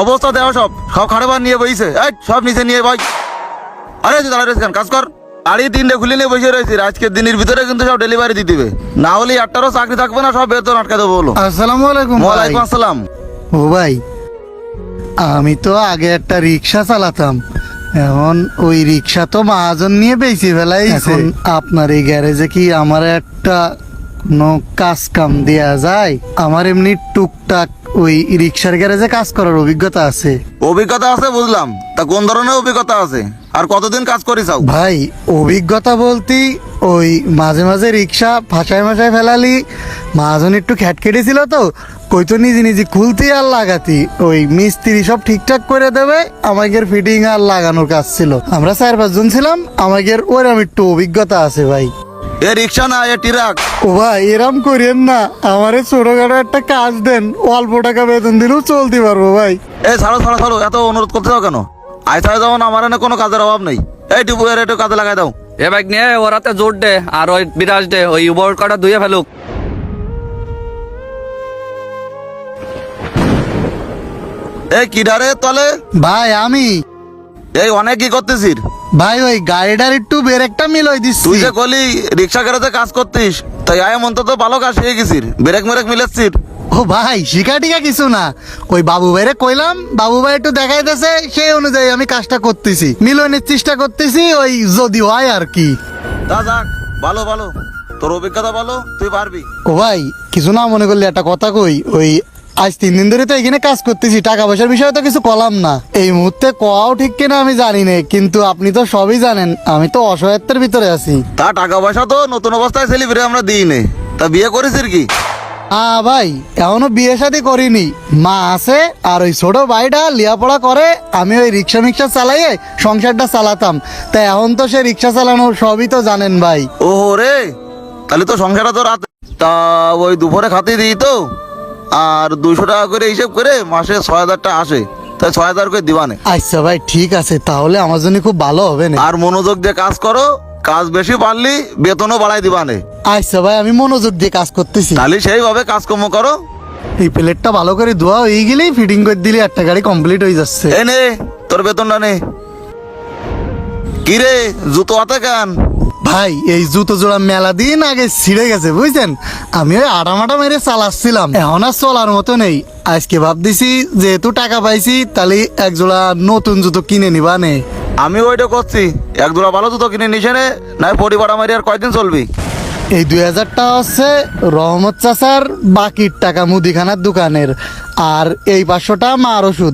অবস্থা দেওয়া সব। সব খারাপ নিয়ে বইছে। এই সব নিচে নিয়ে ভাই আরে তুই দাঁড়া রয়েছেন কাজ কর। গাড়ি তিনটে খুলে নিয়ে বসে রয়েছি। আজকের দিনের ভিতরে কিন্তু সব ডেলিভারি দিয়ে দিবে। না হলে একটারও চাকরি থাকবে না সব বেতন আটকে দেবো বলো। আসসালামু আলাইকুম ওয়ালাইকুম আসসালাম। ও ভাই আমি তো আগে একটা রিক্সা চালাতাম। এখন ওই রিক্সা তো মহাজন নিয়ে বেশি ফেলাই এখন আপনার এই গ্যারেজে কি আমার একটা কোনো কাজ কাম দেয়া যায়? আমার এমনি টুকটাক ওই রিক্সার গ্যারেজে কাজ করার অভিজ্ঞতা আছে। অভিজ্ঞতা আছে বুঝলাম। তা কোন ধরনের অভিজ্ঞতা আছে? আর কতদিন কাজ করি চাও ভাই অভিজ্ঞতা বলতে ওই মাঝে মাঝে রিক্সা ফাঁসায় মাসায় ফেলালি মাঝন একটু খ্যাট কেটেছিল তো কই তো নিজে নিজে খুলতি আর লাগাতি। ওই মিস্ত্রি সব ঠিকঠাক করে দেবে আমাদের ফিটিং আর লাগানোর কাজ ছিল। আমরা চার পাঁচজন ছিলাম আমাদের ওরম একটু অভিজ্ঞতা আছে ভাই। এ রিক্সা না এ টিরাক। ও ভাই এরম করেন না। আমারে ছোটখাটো একটা কাজ দেন। অল্প টাকা বেতন দিলেও চলতে পারব ভাই। এ ছাড়ো ছাড়ো ছাড়ো এত অনুরোধ করতে চাও কেন? আইসায় যেমন আমার এনে কোনো কাজের অভাব নেই। এই টিপু এর একটু কাজে লাগাই দাও। এ বাইক নিয়ে ওরাতে জোর দে আর ওই বিরাজ দে ওই উবর কটা ধুয়ে ফেলুক। এই কিডারে তলে? ভাই আমি। এই অনেক কি করতেছিস? ভাই ওই গাড়িটার একটু ব্রেকটা মিলই তুই দিচ্ছি যে কলি রিক্সা গ্যারেজে কাজ করতিস তাই আয় তো ভালো কাজ শিখে গেছিস ব্রেক মেরেক মিলেছিস ও ভাই শিখা টিকা কিছু না। ওই বাবু ভাইরে কইলাম বাবু ভাই একটু দেখাইতেছে সেই অনুযায়ী আমি কাজটা করতেছি। মিলনের চেষ্টা করতেছি ওই যদি হয় আর কি। তা যাক ভালো ভালো। তোর অভিজ্ঞতা ভালো তুই পারবি। ও ভাই কিছু না মনে করলে একটা কথা কই ওই আজ তিন দিন ধরে তো এখানে কাজ করতেছি টাকা পয়সার বিষয়ে তো কিছু কলাম না। এই মুহূর্তে কোয়াও ঠিক কিনা আমি জানি না কিন্তু আপনি তো সবই জানেন আমি তো অসহায়ত্বের ভিতরে আছি। তা টাকা পয়সা তো নতুন অবস্থায় সেলিব্রেট আমরা দিই নে। তা বিয়ে করেছিস কি? আ ভাই এখনও বিয়ে শাদি করিনি। মা আছে আর ওই ছোট ভাইটা লিয়াপড়া করে আমি ওই রিক্সা মিক্সা চালাইয়ে সংসারটা চালাতাম। তা এখন তো সে রিক্সা চালানো সবই তো জানেন ভাই। ও রে তাহলে তো সংসারটা তো রাতে তা ওই দুপুরে খাতে দিই তো? আর দুশো টাকা করে হিসেব করে মাসে ছয় হাজার টাকা আসে। তাই ছয় হাজার করে দিবানে। আচ্ছা ভাই ঠিক আছে তাহলে আমার জন্য খুব ভালো হবে না। আর মনোযোগ দিয়ে কাজ করো কাজ বেশি পারলি বেতনও বাড়াই দিবানে। আচ্ছা ভাই আমি মনোযোগ দিয়ে কাজ করতেছি। তাহলে সেইভাবে কাজকর্ম করো। এই প্লেটটা ভালো করে ধোয়া হয়ে গেলেই ফিটিং করে দিলে একটা গাড়ি কমপ্লিট হয়ে যাচ্ছে। এই নে তোর বেতনটা নে। কিরে জুতো হাতে কেন? ভাই এই জুতো জোড়া মেলা দিন আগে ছিঁড়ে গেছে বুঝছেন? আমি ওই আটামাটা মেরে চালাচ্ছিলাম। এখন আর চলার মতো নেই। আজকে ভাবতেছি যেহেতু টাকা পাইছি তাহলে এক জোড়া নতুন জুতো কিনে নিবা নে আমি ওইটা করছি। এক জোড়া ভালো জুতো কিনে নিছে নে নাই পরিবার মারি আর কয়দিন চলবি? এই দুই হাজারটা হচ্ছে রহমত চাচার বাকির টাকা মুদিখানার দোকানের। আর এই পাঁচশোটা মার ওষুধ।